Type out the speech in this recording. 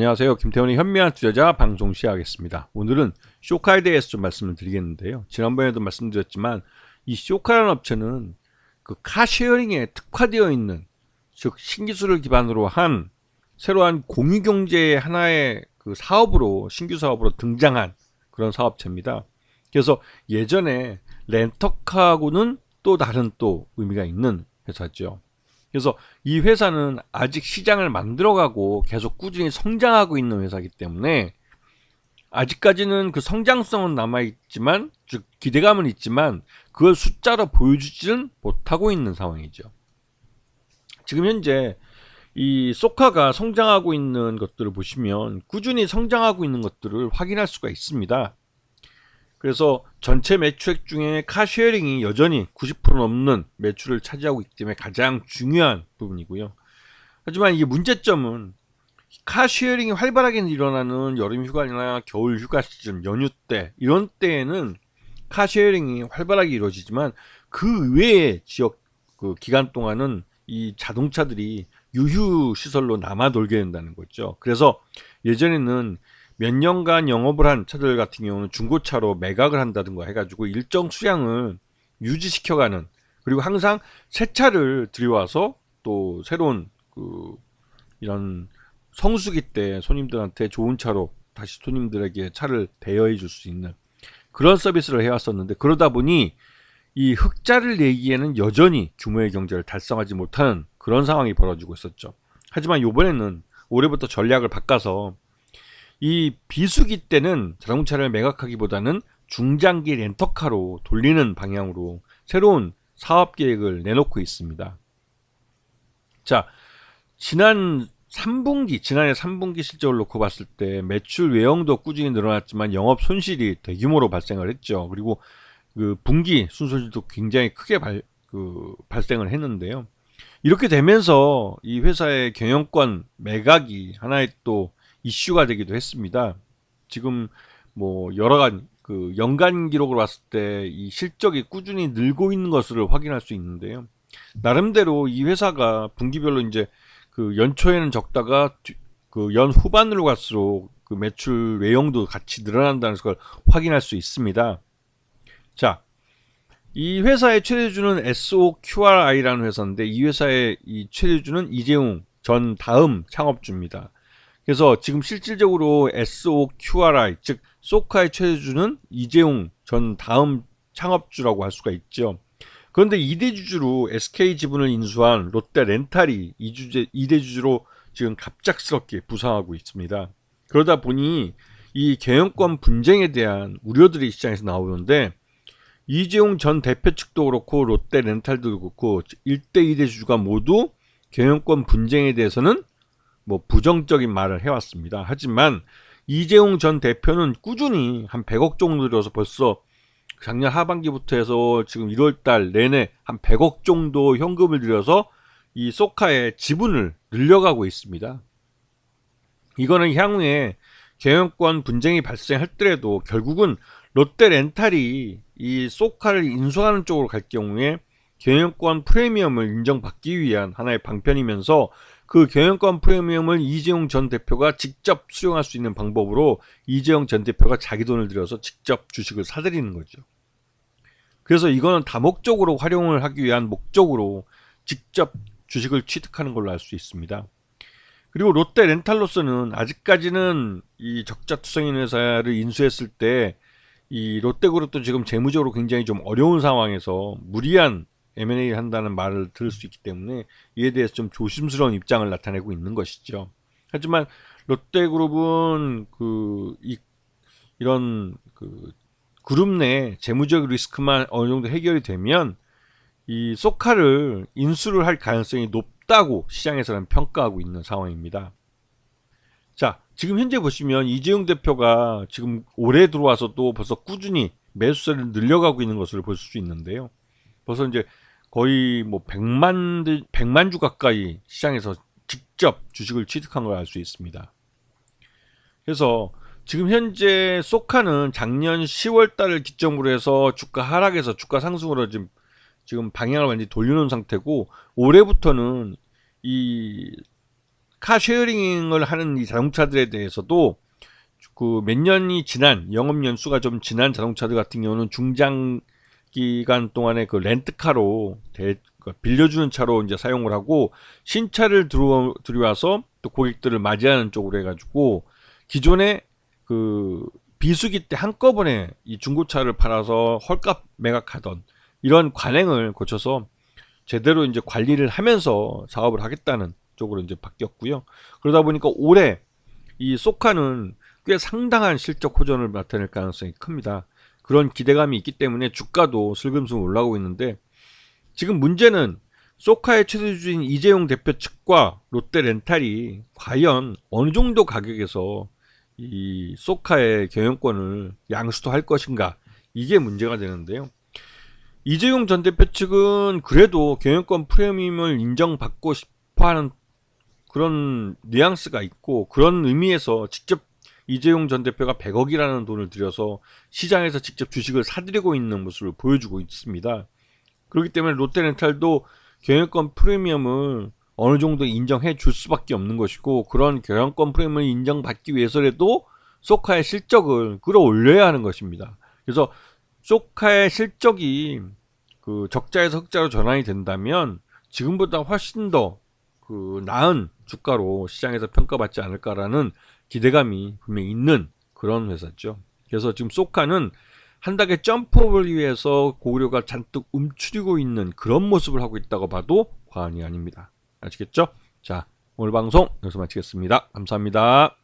안녕하세요. 김태훈의 현미한 투자자 방송 시작하겠습니다. 오늘은 쇼카에 대해서 좀 말씀을 드리겠는데요. 지난번에도 말씀드렸지만 이 쇼카라는 업체는 그 카쉐어링에 특화되어 있는 즉 신기술을 기반으로 한 새로운 공유경제의 하나의 그 사업으로 신규 사업으로 등장한 그런 사업체입니다. 그래서 예전에 렌터카하고는 또 다른 또 의미가 있는 회사죠. 그래서 이 회사는 아직 시장을 만들어가고 계속 꾸준히 성장하고 있는 회사이기 때문에 아직까지는 그 성장성은 남아있지만 즉 기대감은 있지만 그걸 숫자로 보여주지는 못하고 있는 상황이죠. 지금 현재 이 소카가 성장하고 있는 것들을 보시면 꾸준히 성장하고 있는 것들을 확인할 수가 있습니다. 그래서 전체 매출액 중에 카쉐어링이 여전히 90% 넘는 매출을 차지하고 있기 때문에 가장 중요한 부분이고요. 하지만 이게 문제점은 카쉐어링이 활발하게 일어나는 여름 휴가나 겨울 휴가 시즌, 연휴 때 이런 때에는 카쉐어링이 활발하게 이루어지지만 그 외의 지역 그 기간 동안은 이 자동차들이 유휴 시설로 남아 돌게 된다는 거죠. 그래서 예전에는 몇 년간 영업을 한 차들 같은 경우는 중고차로 매각을 한다든가 해가지고 일정 수량을 유지시켜가는 그리고 항상 새 차를 들여와서 또 새로운 그 이런 성수기 때 손님들한테 좋은 차로 다시 손님들에게 차를 대여해 줄 수 있는 그런 서비스를 해왔었는데 그러다 보니 이 흑자를 내기에는 여전히 규모의 경제를 달성하지 못하는 그런 상황이 벌어지고 있었죠. 하지만 이번에는 올해부터 전략을 바꿔서 이 비수기 때는 자동차를 매각하기보다는 중장기 렌터카로 돌리는 방향으로 새로운 사업 계획을 내놓고 있습니다. 자, 지난 3분기, 지난해 3분기 실적을 놓고 봤을 때 매출 외형도 꾸준히 늘어났지만 영업 손실이 대규모로 발생을 했죠. 그리고 그 분기 순손실도 굉장히 크게 발, 그 발생을 했는데요. 이렇게 되면서 이 회사의 경영권 매각이 하나의 또 이슈가 되기도 했습니다. 지금 뭐 여러 가지 그 연간 기록을 봤을 때 이 실적이 꾸준히 늘고 있는 것을 확인할 수 있는데요. 나름대로 이 회사가 분기별로 이제 그 연초에는 적다가 그 연 후반으로 갈수록 그 매출 외형도 같이 늘어난다는 걸 확인할 수 있습니다. 자, 이 회사의 최대주는 SOQRI라는 회사인데 이 회사의 이 최대주는 이재용 전 다음 창업주입니다. 그래서 지금 실질적으로 SOQRI 즉 소카의 최대주는 이재용 전 다음 창업주라고 할 수가 있죠. 그런데 2대 주주로 SK 지분을 인수한 롯데 렌탈이 2대 주주로 지금 갑작스럽게 부상하고 있습니다. 그러다 보니 이 경영권 분쟁에 대한 우려들이 시장에서 나오는데 이재용 전 대표 측도 그렇고 롯데 렌탈도 그렇고 1대 2대 주주가 모두 경영권 분쟁에 대해서는 뭐 부정적인 말을 해왔습니다. 하지만 이재용 전 대표는 꾸준히 한 100억 정도 들여서 벌써 작년 하반기부터 해서 지금 1월 달 내내 한 100억 정도 현금을 들여서 이 소카의 지분을 늘려가고 있습니다. 이거는 향후에 경영권 분쟁이 발생할더라도 결국은 롯데 렌탈이 이 소카를 인수하는 쪽으로 갈 경우에 경영권 프리미엄을 인정받기 위한 하나의 방편이면서 그 경영권 프리미엄을 이재용 전 대표가 직접 수용할 수 있는 방법으로 이재용 전 대표가 자기 돈을 들여서 직접 주식을 사들이는 거죠. 그래서 이거는 다목적으로 활용을 하기 위한 목적으로 직접 주식을 취득하는 걸로 알 수 있습니다. 그리고 롯데 렌탈로서는 아직까지는 이 적자 투성인 회사를 인수했을 때 이 롯데그룹도 지금 재무적으로 굉장히 좀 어려운 상황에서 무리한 M&A 한다는 말을 들을 수 있기 때문에 이에 대해서 좀 조심스러운 입장을 나타내고 있는 것이죠. 하지만 롯데그룹은 그 이, 이런 그 그룹 내 재무적 리스크만 어느 정도 해결이 되면 이 소카를 인수를 할 가능성이 높다고 시장에서는 평가하고 있는 상황입니다. 자, 지금 현재 보시면 이재용 대표가 지금 올해 들어와서도 벌써 꾸준히 매수세를 늘려가고 있는 것을 볼 수 있는데요. 벌써 이제 거의 뭐 100만, 100만 주 가까이 시장에서 직접 주식을 취득한 걸 알 수 있습니다. 그래서 지금 현재 소카는 작년 10월 달을 기점으로 해서 주가 하락에서 주가 상승으로 지금 지금 방향을 완전히 돌려놓은 상태고 올해부터는 이 카쉐어링을 하는 이 자동차들에 대해서도 그 몇 년이 지난 영업 연수가 좀 지난 자동차들 같은 경우는 중장 기간 동안에 그 렌트카로 대, 그 빌려주는 차로 이제 사용을 하고 신차를 들어 들여와서 또 고객들을 맞이하는 쪽으로 해가지고 기존에 그 비수기 때 한꺼번에 이 중고차를 팔아서 헐값 매각하던 이런 관행을 고쳐서 제대로 이제 관리를 하면서 사업을 하겠다는 쪽으로 이제 바뀌었고요. 그러다 보니까 올해 이 소카는 꽤 상당한 실적 호전을 나타낼 가능성이 큽니다. 그런 기대감이 있기 때문에 주가도 슬금슬금 올라오고 있는데 지금 문제는 소카의 최대주주인 이재용 대표 측과 롯데 렌탈이 과연 어느 정도 가격에서 이 소카의 경영권을 양수도할 것인가 이게 문제가 되는데요. 이재용 전 대표 측은 그래도 경영권 프리미엄을 인정받고 싶어하는 그런 뉘앙스가 있고 그런 의미에서 직접 이재용 전 대표가 100억이라는 돈을 들여서 시장에서 직접 주식을 사들이고 있는 모습을 보여주고 있습니다. 그렇기 때문에 롯데렌탈도 경영권 프리미엄을 어느 정도 인정해 줄 수밖에 없는 것이고 그런 경영권 프리미엄을 인정받기 위해서라도 소카의 실적을 끌어올려야 하는 것입니다. 그래서 소카의 실적이 그 적자에서 흑자로 전환이 된다면 지금보다 훨씬 더 그 나은 주가로 시장에서 평가받지 않을까라는 기대감이 분명히 있는 그런 회사죠. 그래서 지금 소카는 한 단계 점프업을 위해서 고구려가 잔뜩 움츠리고 있는 그런 모습을 하고 있다고 봐도 과언이 아닙니다. 아시겠죠? 자, 오늘 방송 여기서 마치겠습니다. 감사합니다.